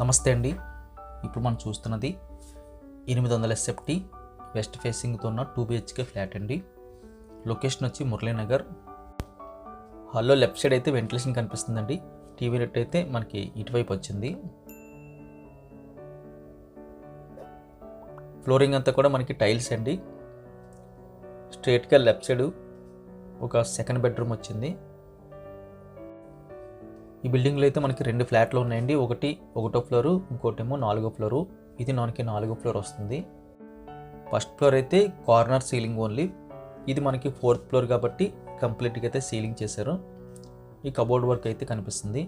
నమస్తే అండి. ఇప్పుడు మనం చూస్తున్నది ఎనిమిది వందల ఎస్ఎఫ్టీ వెస్ట్ ఫేసింగ్తో ఉన్న టూ బిహెచ్కే ఫ్లాట్ అండి. లొకేషన్ వచ్చి మురళీనగర్. హాల్లో లెఫ్ట్ సైడ్ అయితే వెంటిలేషన్ కనిపిస్తుందండి. టీవీ నెట్ అయితే మనకి ఇటువైపు వచ్చింది. ఫ్లోరింగ్ అంతా కూడా మనకి టైల్స్ అండి. స్ట్రేట్గా లెఫ్ట్ సైడ్ ఒక సెకండ్ బెడ్రూమ్ వచ్చింది. ఈ బిల్డింగ్లో అయితే మనకి రెండు ఫ్లాట్లు ఉన్నాయండి. ఒకటి ఒకటో ఫ్లోరు ఇంకోటేమో నాలుగో ఫ్లోరు. ఇది మనకి నాలుగో ఫ్లోర్ వస్తుంది. ఫస్ట్ ఫ్లోర్ అయితే కార్నర్ సీలింగ్ ఓన్లీ. ఇది మనకి ఫోర్త్ ఫ్లోర్ కాబట్టి కంప్లీట్గా అయితే సీలింగ్ చేశారు. ఈ కబోర్డ్ వర్క్ అయితే కనిపిస్తుంది.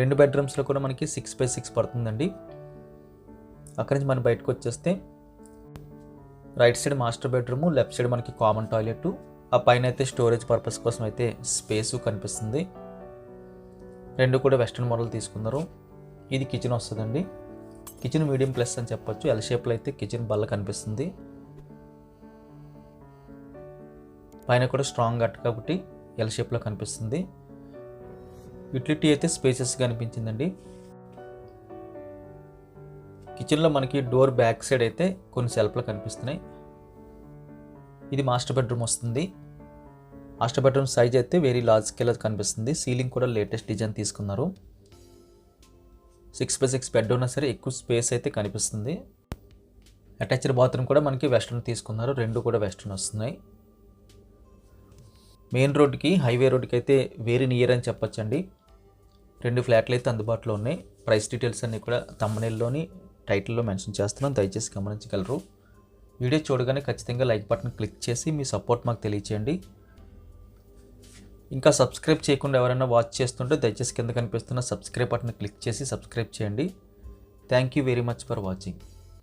రెండు బెడ్రూమ్స్లో కూడా మనకి సిక్స్ బై సిక్స్ పడుతుందండి. అక్కడి నుంచి మనం బయటకు వచ్చేస్తే right side master bedroom left side మనకి కామన్ టాయిలెట్ ఆ పైన అయితే స్టోరేజ్ పర్పస్ కోసం అయితే స్పేసు కనిపిస్తుంది. రెండు కూడా వెస్ట్రన్ మోడల్ తీసుకున్నారు. ఇది కిచెన్ వస్తుందండి. కిచెన్ మీడియం ప్లస్ అని చెప్పొచ్చు. ఎల్ షేప్లో అయితే కిచెన్ బల్ల కనిపిస్తుంది. పైన కూడా స్ట్రాంగ్ అట్ కాబట్టి ఎల్ షేప్లో కనిపిస్తుంది. యూటిలిటీ అయితే స్పేసెస్గా అనిపించిందండి కిచెన్లో మనకి డోర్ బ్యాక్ సైడ్ అయితే కొన్ని సెల్ఫ్లు కనిపిస్తున్నాయి. ఇది మాస్టర్ బెడ్రూమ్ వస్తుంది. మాస్టర్ బెడ్రూమ్ సైజ్ అయితే వెరీ లార్జ్ స్కేల్ కనిపిస్తుంది. సీలింగ్ కూడా లేటెస్ట్ డిజైన్ తీసుకున్నారు. సిక్స్ బై సిక్స్ బెడ్ ఉన్నా సరే ఎక్కువ స్పేస్ అయితే కనిపిస్తుంది. అటాచ్డ్ బాత్రూమ్ కూడా మనకి వెస్ట్రన్ తీసుకున్నారు. రెండు కూడా వెస్ట్రన్ వస్తున్నాయి. మెయిన్ రోడ్కి హైవే రోడ్కి అయితే వెరీ నియర్ అని చెప్పొచ్చండి. రెండు ఫ్లాట్లు అయితే అందుబాటులో ఉన్నాయి. ప్రైస్ డీటెయిల్స్ అన్నీ కూడా తమ్మనేల్లోని టైటిల్లో మెన్షన్ చేస్తున్నాం. దయచేసి గమనించగలరు. వీడియో చూడగానే ఖచ్చితంగా లైక్ బటన్ క్లిక్ చేసి మీ సపోర్ట్ మాకు తెలియచేయండి. ఇంకా సబ్స్క్రైబ్ చేయకుండా ఎవరైనా వాచ్ చేస్తుంటే దయచేసి కింద కనిపిస్తున్న సబ్స్క్రైబ్ బటన్ క్లిక్ చేసి సబ్స్క్రైబ్ చేయండి. Thank you very much for watching